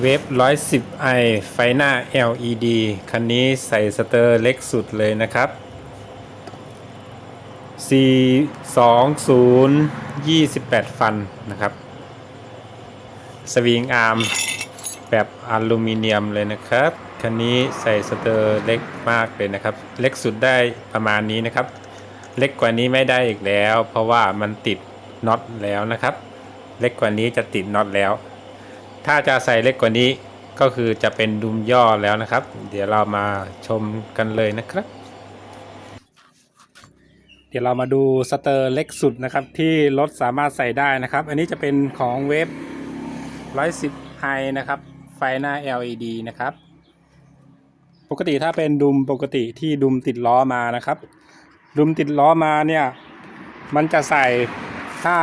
เวฟ 110 i ไฟหน้า LED คันนี้ใส่สเตอร์เล็กสุดเลยนะครับ 420 28 ฟันนะครับ สวิงอาร์มแบบอลูมิเนียมเลยนะครับ คันนี้ใส่สเตอร์เล็กมากเลยนะครับ เล็กสุดได้ประมาณนี้นะครับ เล็กกว่านี้ไม่ได้อีกแล้ว เพราะว่ามันติดน็อตแล้วนะครับ เล็กกว่านี้จะติดน็อตแล้ว ถ้าจะใส่เล็กกว่านี้ก็คือจะเป็นดุมย่อแล้วนะครับ เดี๋ยวเรามาชมกันเลยนะครับ เดี๋ยวเรามาดูสเตอร์เล็กสุดนะครับ ที่รถสามารถใส่ได้นะครับ อันนี้จะเป็นของเวฟ110 i นะครับ ไฟหน้า LED นะครับ ปกติถ้าเป็นดุมปกติที่ดุมติดล้อมานะครับ ดุมติดล้อมาเนี่ย มันจะใส่ถ้า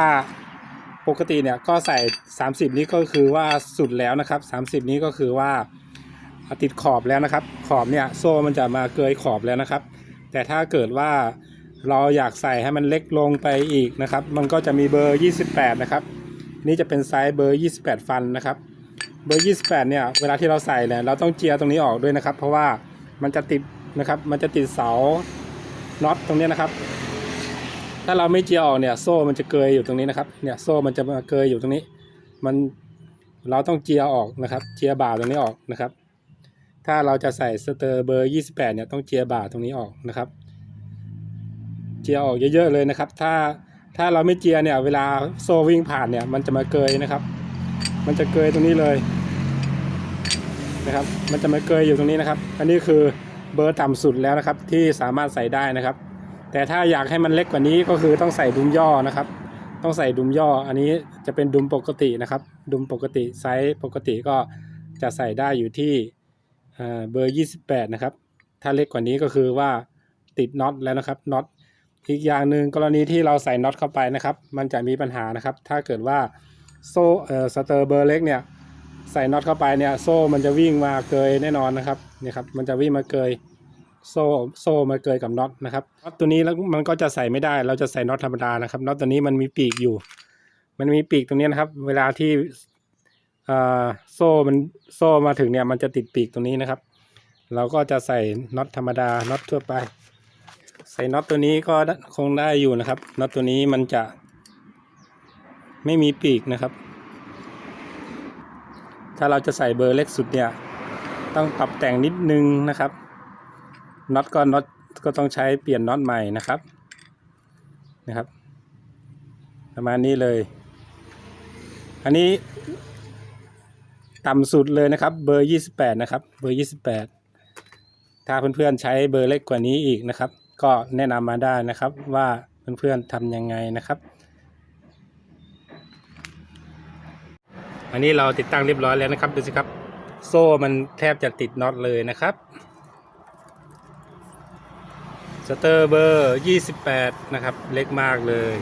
ปกติเนี่ยก็ใส่ 30 นี้ก็คือว่าสุดแล้วนะครับ 30 นี้ก็คือว่าติดขอบแล้วนะครับ ขอบเนี่ยโซ่มันจะมาเกยขอบแล้วนะครับ แต่ถ้าเกิดว่าเราอยากใส่ให้มันเล็กลงไปอีกนะครับ มันก็จะมีเบอร์ 28 นะครับ นี่จะเป็นไซส์เบอร์ 28 ฟันนะครับ เบอร์ 28 เนี่ย เวลาที่เราใส่เนี่ย เราต้องเจียตรงนี้ออกด้วยนะครับ เพราะว่ามันจะติดนะครับ มันจะติดเสาน็อตตรงนี้นะครับ ถ้าเราไม่เจียออกเนี่ยโซ่มันจะเกยอยู่ตรงนี้นะครับ เนี่ยโซ่มันจะมาเกยอยู่ตรงนี้ มันเราต้องเจียออกนะครับ เจียบ่าตรงนี้ออกนะครับ ถ้าเราจะใส่สเตอร์เบอร์ 28 เนี่ยต้องเจียบ่าตรงนี้ออกนะครับ เจียออกเยอะๆเลยนะครับ ถ้าถ้าเราไม่เจียเนี่ยเวลาโซ่วิ่งผ่านเนี่ยมันจะมาเกยนะครับ มันจะเกยตรงนี้เลยนะครับ มันจะมาเกยอยู่ตรงนี้นะครับ อันนี้คือเบอร์ต่ำสุดแล้วนะครับที่สามารถใส่ได้นะครับ แต่ถ้าอยากให้มันเล็กกว่านี้ก็คือต้องใส่ดุมย่อนะครับ ต้องใส่ดุมย่อ อันนี้จะเป็นดุมปกตินะครับ ดุมปกติไซส์ปกติก็จะใส่ได้อยู่ที่เบอร์ 28 นะครับ ถ้าเล็กกว่านี้ก็คือว่าติดน็อตแล้วนะครับน็อตอีกอย่างหนึ่งกรณีที่เราใส่น็อตเข้าไปนะครับ มันจะมีปัญหานะครับ ถ้าเกิดว่าโซ่เออสเตอร์เบอร์เล็กเนี่ยใส่น็อตเข้าไปเนี่ยโซ่มันจะวิ่งมาเกยแน่นอนนะครับเนี่ยครับมันจะวิ่งมาเกย โซ่โซ่มาเกยกับน็อตนะครับน็อตตัวนี้แล้วมันก็จะใส่ไม่ได้ เราจะใส่น็อตธรรมดานะครับน็อตตัวนี้มันมีปีกอยู่ มันมีปีกตรงนี้นะครับ เวลาที่อ่อโซ่มันโซ่มาถึงเนี่ยมันจะติดปีกตรงนี้นะครับ เราก็จะใส่น็อตธรรมดาน็อตทั่วไป ใส่น็อตตัวนี้ก็คงได้อยู่นะครับน็อตตัวนี้มันจะ ไม่มีปีกนะครับ ถ้าเราจะใส่เบอร์เล็กสุดเนี่ย ต้องปรับแต่งนิดนึงนะครับ น็อตก็น็อตก็ต้องใช้เปลี่ยนน็อตใหม่นะครับนะครับ ประมาณนี้เลย อันนี้ต่ำสุดเลยนะครับ เบอร์ 28 นะครับ เบอร์ 28 ถ้าเพื่อนๆใช้เบอร์เล็กกว่านี้อีกนะครับ ก็แนะนำมาได้นะครับว่าเพื่อนๆทำยังไงนะครับ อันนี้เราติดตั้งเรียบร้อยแล้วนะครับดูสิครับ โซ่มันแทบจะติดน็อตเลยนะครับ สเตอร์เบอร์ 28 นะครับ เล็กมากเลย